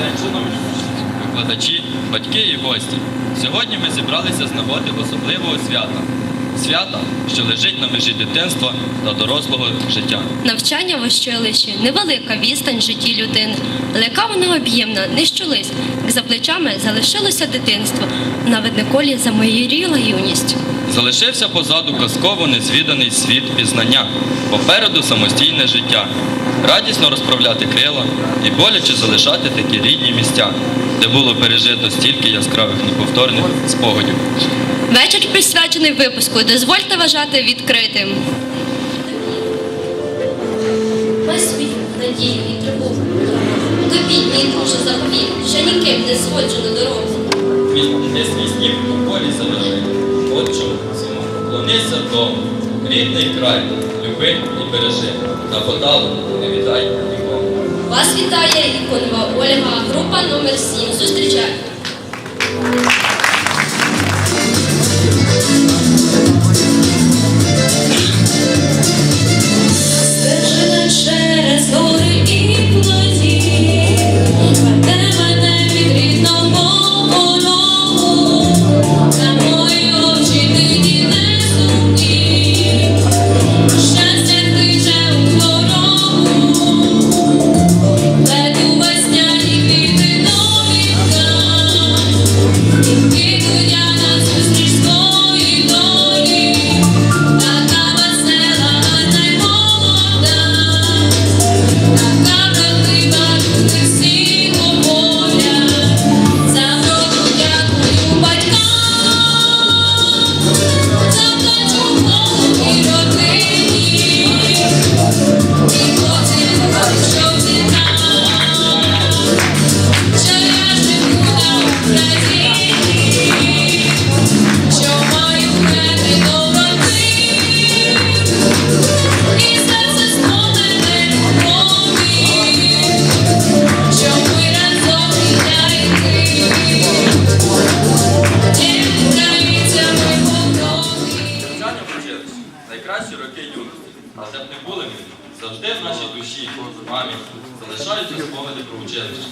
день, шановні викладачі, батьки і гості. Сьогодні ми зібралися з нагоди особливого свята. Свята, що лежить на межі дитинства та дорослого життя. Навчання в училищі невелика відстань в житті людини, але яка вона об'ємна, не щулись. Як за плечами залишилося дитинство, на видноколі замоїріла юність. Залишився позаду казково незвіданий світ пізнання, попереду самостійне життя, радісно розправляти крила і боляче залишати такі рідні місця, де було пережито стільки яскравих неповторних спогадів. Вечір присвячений випуску. Дозвольте вважати відкритим. Весь світ надію і тривогу. Тобі, мій друже, заповіт, що ніким не згоджено дорогу. Ти свій снів у полі заложи, от чому зима. Поклонися дому, рідний край, люби і бережи. На подалу не віддай нікому. Вас вітає іконова Ольга, група номер 7. Зустрічай. А де б не були ми, завжди в нашій душі, мамі, залишаються спогади про училище,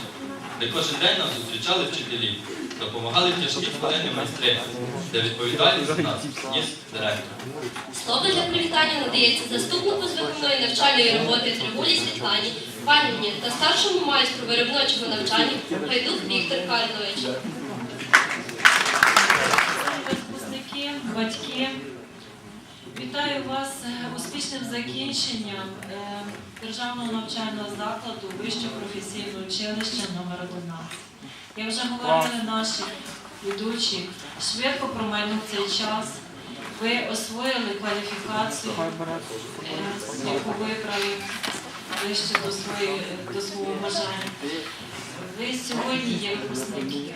де кожен день нас зустрічали вчителі, допомагали тяжкі хвилини майстри, де відповідальність за нас ніс директор. Слово для привітання надається заступнику з виховної навчальної роботи Тригулі Світлані, паніні та старшому майстру виробничого навчання Гайдук Віктор Карлович. Випускники, батьки, вітаю вас успішним закінченням е, державного навчального закладу Вищого професійного училища номер 11. Як вже говорили наші ведучі, швидко промайнув цей час. Ви освоїли кваліфікацію, е, яку вибрали вище до, своєї, до свого бажання. Ви сьогодні є випускники.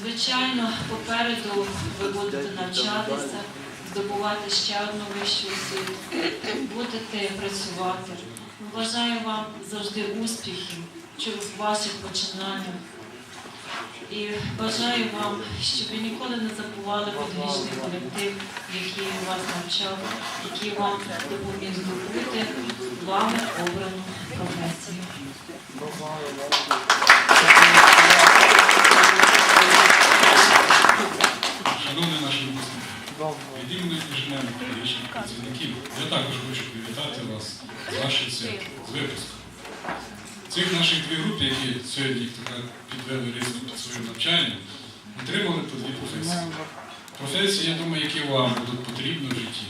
Звичайно, попереду ви будете навчатися, здобувати ще одну вищу освіту, будете працювати. Бажаю вам завжди успіхів в ваших починаннях. І бажаю вам, щоб ви ніколи не забували педагогічний колектив, який вас навчав, який вам допоміг здобути вами обрану професію. Від імені інженерних педагогічних працівників я також хочу привітати вас з вашим святом, з випуском. Цих наших дві групи, які сьогодні підвели різно під своїм навчанням, отримали по дві професії. Професії, я думаю, які вам будуть потрібні в житті.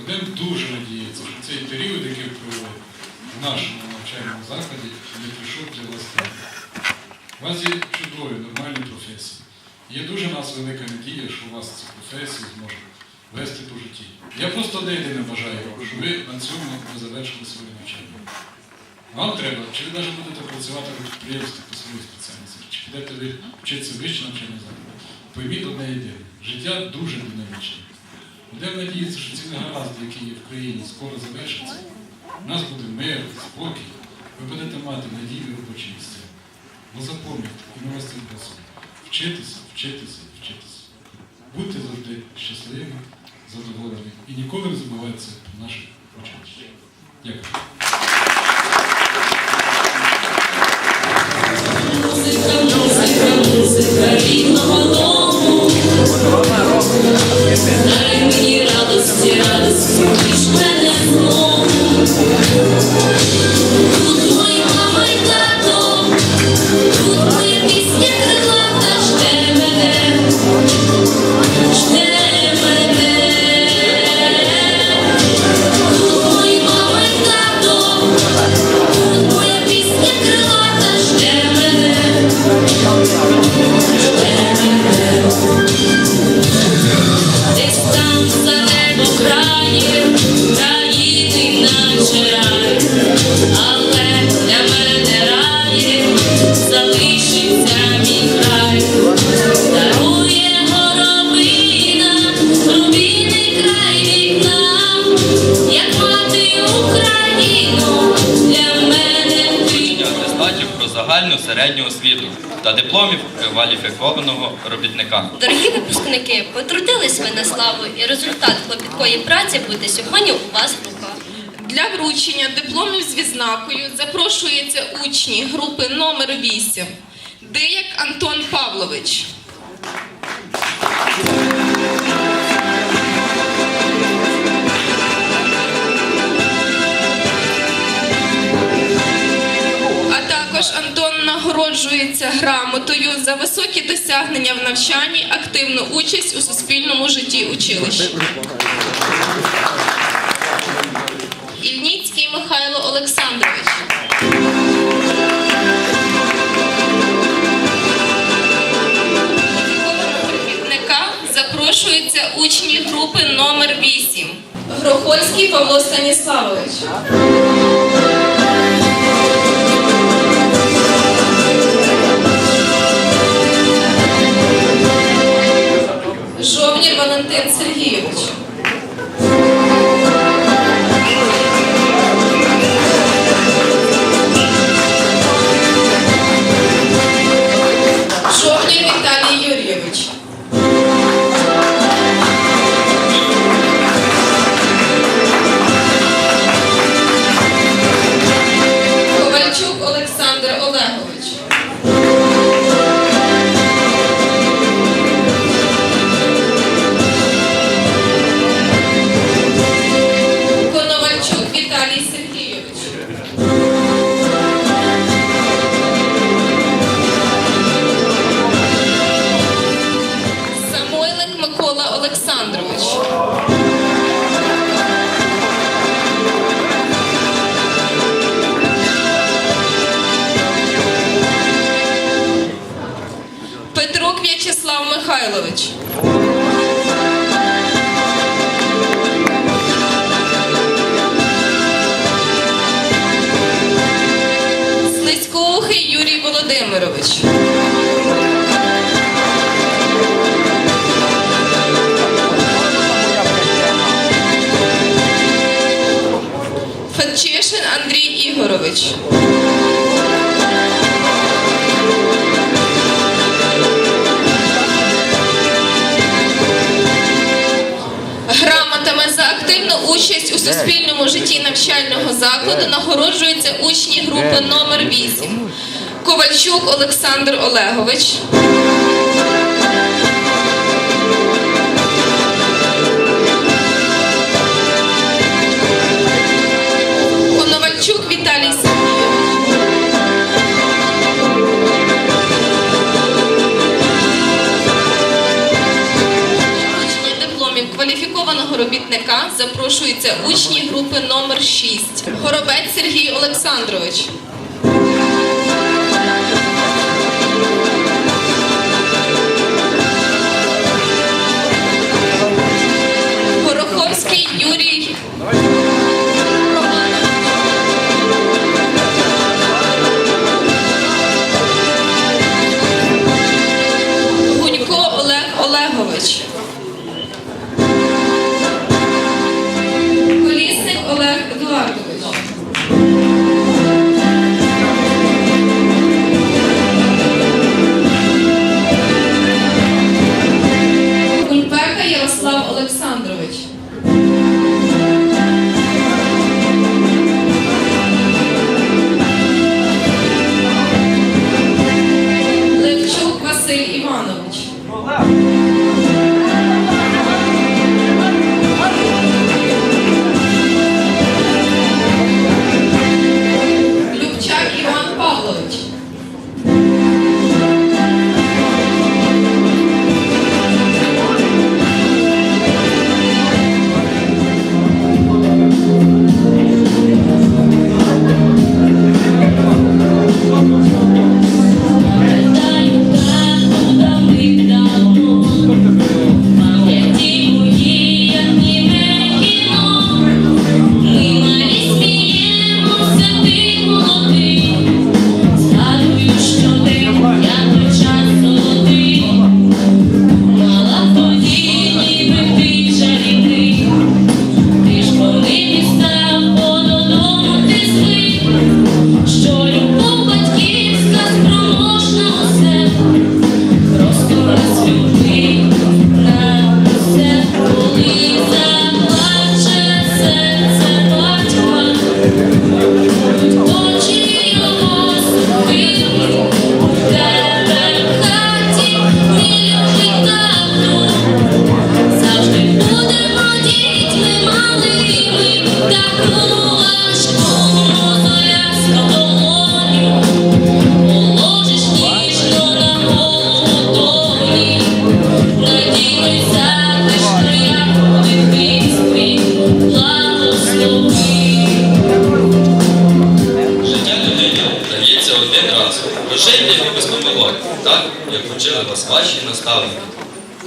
Один дуже надіється, що цей період, який провели в нашому навчальному закладі, не прийшов для вас. У вас є чудові, нормальні професії. Є дуже в нас велика надія, що у вас ці професії зможуть вести по житті. Я просто одне єдине бажаю щоб ви на цьому не завершили своє навчання. Вам треба, чи ви навіть будете працювати на підприємстві по своїй спеціальності, чи підете ви вчитися вище навчання закладу. Пойміть одне єдине. Життя дуже динамічне. Будемо надіятися, що ці негаразди, які є в країні, скоро завершаться. У нас буде мир, спокій. Ви будете мати надійні робочі місця. Ну запам'ятайте, і ми вас цим просимо. Вчитися, вчитися, вчитися. Будьте завжди щасливі, задоволені і ніколи не забувайте наших учнів. Дякую. Дипломів кваліфікованого робітника. Дорогі випускники, потрудились ви на славу, і результат клопіткої праці буде сьогодні у вас в руках. Для вручення дипломів з відзнакою запрошується учні групи номер 8 Деяк Антон Павлович. А також Антон нагороджується грамотою за високі досягнення в навчанні, активну участь у суспільному житті училища. Ільніцький Михайло Олександрович. Робітника запрошуються учні групи номер 8 Грохольський Павло Станіславович. Володимирович. Федчишин Андрій Ігорович. Грамотами за активну участь у суспільному житті навчального закладу нагороджуються учні групи номер 8 Ковальчук Олександр Олегович. Коновальчук Віталій Сергійович. Дипломів кваліфікованого робітника запрошуються учні групи номер 6 Горобець Сергій Олександрович. Грошей для випускного вогонь, так як вчили вас ваші наставники.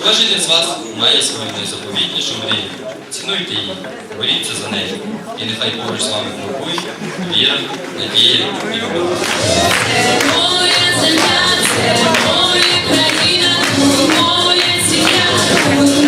Кожен із вас має свою найзаповітнішу мрію. Цінуйте її, боріться за неї. І нехай поруч з вами крокує віра, надія і любов. Це моя земля, це моя країна, моя сім'я.